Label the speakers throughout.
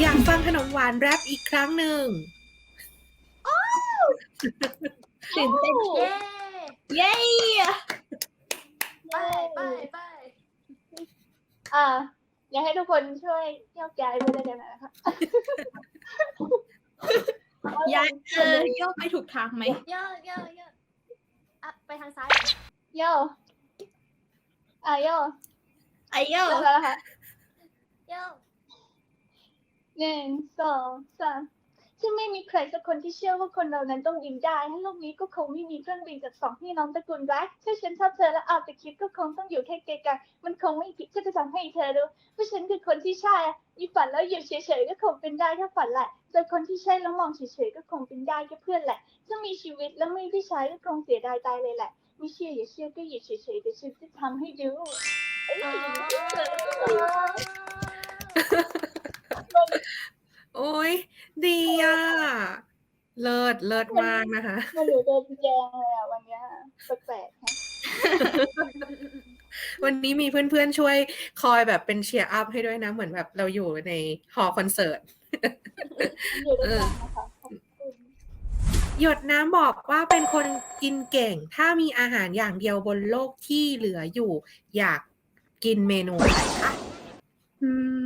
Speaker 1: อยากฟังขนมหวานแรปอีกครั้งหนึ่ง
Speaker 2: ตื่นเต้น
Speaker 3: เย้
Speaker 2: เย้
Speaker 3: ไปไปไป
Speaker 2: อ่าอยากให้ทุกคนช่วยโยกย้ายไปด้วยกันนะคะ
Speaker 4: ย้ายเออโยกไปถูกทางไหม
Speaker 3: เย่อเย่อเย่ออะไปทางซ้าย
Speaker 2: โยอะโย
Speaker 4: ไอโย
Speaker 2: แล้วนะคะ
Speaker 3: เย่อ
Speaker 2: หนึ่งสองสามซึ่งไม่มีใครสักคนที่เชื่อว่าคนเรานั้นต้องบินได้ถ้าโลกนี้ก็คงไม่มีเครื่องบินจากสองพี่น้องตระกูลแร็กถ้าฉันชอบเธอและเอาแต่คิดก็คงต้องอยู่แค่ไกลๆมันคงไม่ผิดที่จะทำให้เธอรู้ว่าฉันคือคนที่ใช่มีฝันแล้วอยู่เฉยๆก็คงเป็นได้ถ้าฝันแหละเจอคนที่ใช่แล้วมองเฉยๆก็คงเป็นได้แค่เพื่อนแหละถ้ามีชีวิตแล้วไม่ได้ใช้ก็คงเสียดายตายเลยแหละไม่เชื่ออย่าเชื่อก็อยู่เฉยๆเดี๋ยวฉันจะทำให้ดูเอ้ย
Speaker 1: โอ้ยดีอะ เลิศเลิศมากนะคะ
Speaker 2: มันหนูโดนแยงเลยอะวันเนี้ยแปลกๆฮะ
Speaker 1: วันนี้มีเพื่อนๆช่วยคอยแบบเป็นเชียร์อัพให้ด้วยนะ เหมือนแบบเราอยู่ในฮอลล์คอนเสิร์ต
Speaker 2: อยู่ด้วยกันนะคะขอบคุณ
Speaker 1: หยดน้ำบอกว่าเป็นคนกินเก่ง ถ้ามีอาหารอย่างเดียวบนโลกที่เหลืออยู่ อยากกินเมนูอะไรคะ
Speaker 5: อืม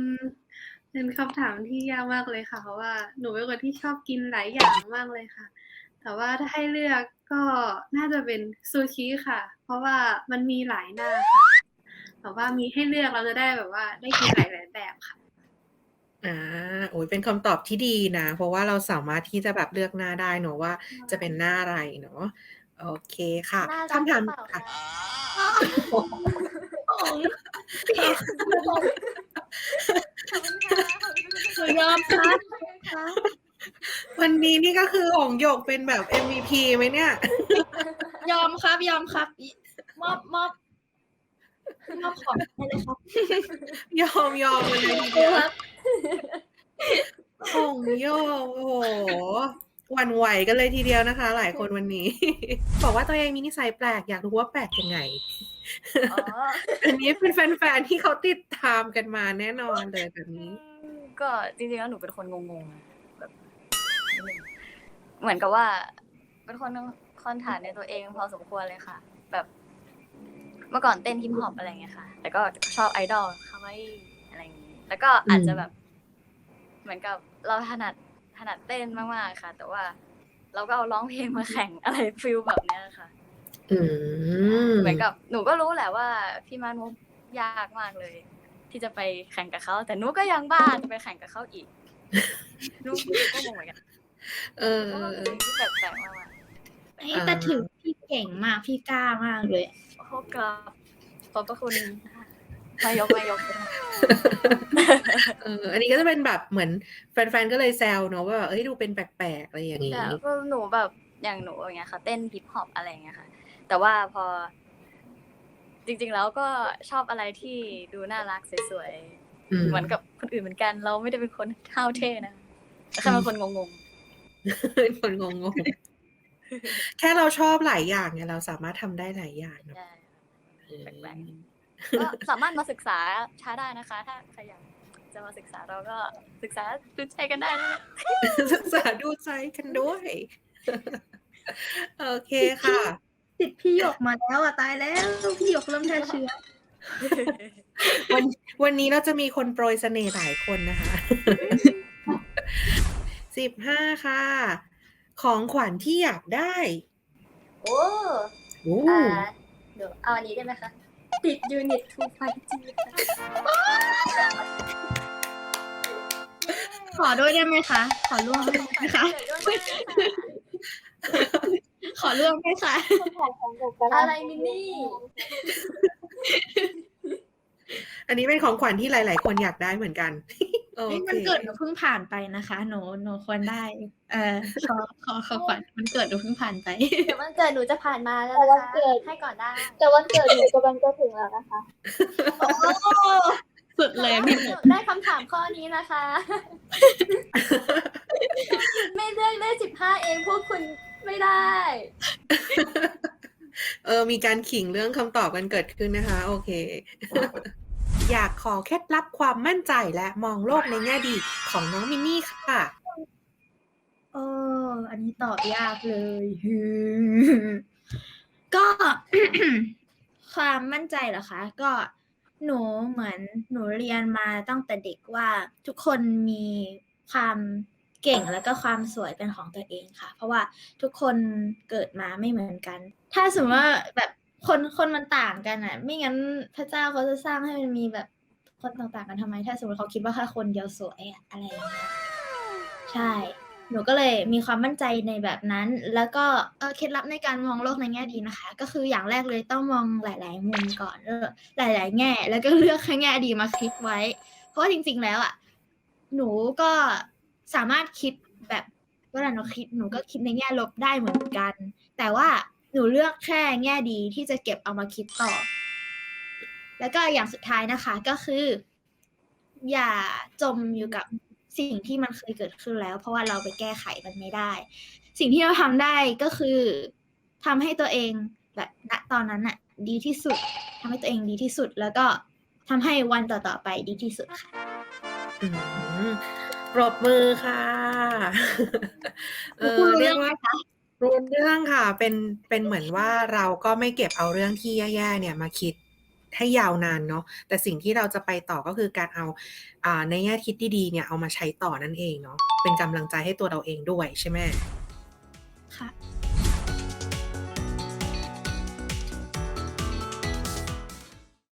Speaker 5: เป็นคำถามที่ยากมากเลยค่ะ เพราะว่าหนูเป็นคนที่ชอบกินหลายอย่างมากเลยค่ะ แต่ว่าถ้าให้เลือกก็น่าจะเป็นซูชิค่ะ เพราะว่ามันมีหลายหน้าค่ะแบบว่ามีให้เลือกเราจะได้แบบว่าได้กินหลายๆแบบค่ะ
Speaker 1: อ่าโอ้ยเป็นคำตอบที่ดีนะ เพราะว่าเราสามารถที่จะแบบเลือกหน้าได้เนอะว่าจะเป็นหน้าอะไรเนาะโอเคค่ะ
Speaker 3: น่ารัก
Speaker 1: คำถาม
Speaker 3: หรือเปล่า
Speaker 1: ค่ะ
Speaker 3: คะขอบคุณค่ะ ขอบคุณ
Speaker 4: หนูยอมครับ
Speaker 3: ค่ะ
Speaker 1: วันนี้นี่ก็คือหงหยกเป็นแบบ MVP ไหมเนี่ย
Speaker 4: ยอมครับยอมครับ มอบมอบมอบของให้เลยครับ
Speaker 1: ยอมยอมกันเลยที
Speaker 4: ค
Speaker 1: เดียว
Speaker 4: รับ
Speaker 1: หงโยกโอ้โหหวันไหวกันเลยทีเดียวนะคะ หลายคนวันนี้ บอกว่าตัวเองมีนิสัยแปลกอยากรู้ว่าแปลกยังไง
Speaker 3: อ๋อ
Speaker 1: อันนี้เป็นแฟนๆที่เขาติดตามกันมาแน่นอนเลยแบบนี้
Speaker 6: ก็จริงๆแล้วหนูเป็นคนงงๆอะแบบนิดนึงเหมือนกับว่า เป็นคนคอนฐานในตัวเองพอสมควรเลยค่ะ แบบเมื่อก่อนเต้นฮิปฮอปอะไรอย่างเงี้ยค่ะ แต่ก็ชอบไอดอลคาวาอิอะไรอย่างงี้ แล้วก็อาจจะแบบ เหมือนกับเราถนัดถนัดเต้นมากๆค่ะ แต่ว่า เราก็เอาร้องเพลงมาแข่งอะไรฟิลแบบเนี้ยค่ะ
Speaker 1: อืม
Speaker 6: เหมือน กับหนูก็รู้แหละว่าพี่มานุยากมากเลย ที่จะไปแข่งกับเขาแต่หนูก็ยังบ้าจะไปแข่งกับเขาอีกหนูก็งงเหมือนกัน
Speaker 1: เออ
Speaker 6: ก็เป็นสิ่งที่แปลกๆมาก
Speaker 4: เอ้ยแต่ถือพี่เก่งมากพี่กล้ามากเลย
Speaker 6: ๆโอ้โหกราบขอบพระคุณนายกนายก
Speaker 1: เอออันนี้ก็จะเป็นแบบเหมือนแฟนๆก็เลยแซวเนอะว่าแบบเอ้ยดูเป็นแปลกๆอะไรอย่างนี้
Speaker 6: แต่ก็หนูแบบอย่างหนูอย่างเงี้ยค่ะ เต้นฮิปฮอปอะไรอย่างเงี้ยค่ะ แต่ว่าพอ จริง ๆ แล้วก็ชอบอะไรที่ดูน่ารักสวย
Speaker 1: อืม
Speaker 6: ๆเหมือนกับคนอื่นเหมือนกัน เราไม่ได้เป็นคนห้าวเท่นะแต่แค่เป็นคนงง
Speaker 1: เป็นคนงงๆแค่เราชอบหลายอย่างเนี่ยเราสามารถทำได้หลายอย่าง
Speaker 6: ๆ
Speaker 1: เนอะ
Speaker 6: ได้
Speaker 1: เออ
Speaker 6: แปลกก็สามารถมาศึกษาช้าได้นะคะ ถ้าใครอยากจะมาศึกษาเราก็ศึกษาดูใจกันได้นะ
Speaker 1: ศึกษาดูใจกันด้วย โอเคค่ะ
Speaker 4: ติดพี่หยกมาแล้วอะตายแล้ว พี่หยกเริ่มแพร่เชื้อ
Speaker 1: วันวันนี้เราจะมีคนโปรยเสน่ห์หลายคนนะคะสิบห้าค่ะ ของขวัญที่อยากได้
Speaker 3: โอ้
Speaker 1: โอ้
Speaker 3: อ่าเดี๋ยวเอาอันนี้ได้ไหมคะ ติดยูนิต2 5G
Speaker 4: ขอด้วยได้ไหมคะ ขอร่วมได้ไหมคะ ขอร่วมไหมคะ
Speaker 3: อะไรมินนี่
Speaker 1: อันนี้เป็นของขวัญที่หลาย ๆ คนอยากได้เหมือนกันโอ
Speaker 4: เฮ้ย
Speaker 1: เค
Speaker 4: มันเกิดหนูเพิ่งผ่านไปนะคะ หนูหนูควรได้ เอ่อขอขอขอขวัญมันเกิดหนูเพิ่งผ่านไป
Speaker 3: เดี๋ยววันเกิดหนูจะผ่านมาแล้ว
Speaker 2: แต่
Speaker 3: นะ
Speaker 2: วัน
Speaker 3: คะ
Speaker 2: เกิด
Speaker 3: ให้ก่อนได้
Speaker 2: แต่วันเกิดหนูกำลังจะถึงแล้วนะคะ
Speaker 4: สุดเลยพี่หนู
Speaker 3: ได้คำถามข้อนี้นะคะ ไม่เลือกได้15เองพวกคุณ ไม่ได้
Speaker 1: เออ มีการขิงเรื่องคำตอบกันเกิดขึ้นนะคะ โอเค อยากขอเคล็ดลับความมั่นใจและมองโลกในแง่ดีของน้องมินนี่ค่ะ
Speaker 4: เออ อันนี้ตอบยากเลยก็ ความมั่นใจเหรอคะ ก็หนูเหมือนหนูเรียนมาตั้งแต่เด็กว่าทุกคนมีความ เก่งแล้วก็ความสวยเป็นของตัวเองค่ะ เพราะว่าทุกคนเกิดมาไม่เหมือนกัน ถ้าสมมติว่าแบบคนคนมันต่างกันอะ ไม่งั้นพระเจ้าเขาจะสร้างให้มันมีแบบคนต่างๆกันทำไม ถ้าสมมติเขาคิดว่าแค่คนเดียวสวยอะอะไรอย่างเงี้ยใช่ หนูก็เลยมีความมั่นใจในแบบนั้น แล้วก็เออเคล็ดลับในการมองโลกในแง่ดีนะคะ ก็คืออย่างแรกเลยต้องมองหลาย ๆ มุมก่อนเออหลาย ๆ แง่ แล้วก็เลือกแค่แง่ดีมาคิดไว้ เพราะว่าจริง ๆ แล้วอะหนูก็ สามารถคิดแบบเวลาหนูคิดหนูก็คิดในแง่ลบได้เหมือนกัน แต่ว่าหนูเลือกแค่แง่ดีที่จะเก็บเอามาคิดต่อ แล้วก็อย่างสุดท้ายนะคะก็คือ อย่าจมอยู่กับสิ่งที่มันเคยเกิดขึ้นแล้ว เพราะว่าเราไปแก้ไขมันไม่ได้ สิ่งที่เราทำได้ก็คือทำให้ตัวเองแบบณตอนนั้นน่ะดีที่สุดทำให้ตัวเองดีที่สุด แล้วก็ทำให้วันต่อๆไปดีที่สุดค่ะ
Speaker 1: ปรบมือค่ะ เออ
Speaker 4: พูดรู้
Speaker 1: เรี
Speaker 4: เรื่
Speaker 1: ย
Speaker 4: อกงไหม
Speaker 1: ว่า
Speaker 4: คะ
Speaker 1: รู้เรื่องค่ะ เป็นเป็นเหมือนว่าเราก็ไม่เก็บเอาเรื่องที่แย่ๆเนี่ยมาคิดให้ยาวนานเนาะแต่สิ่งที่เราจะไปต่อก็คือการเอาอ่าในแง่คิดดีๆเนี่ยเอามาใช้ต่อนั่นเองเนาะเป็นกำลังใจให้ตัวเราเองด้วยใช่ไหม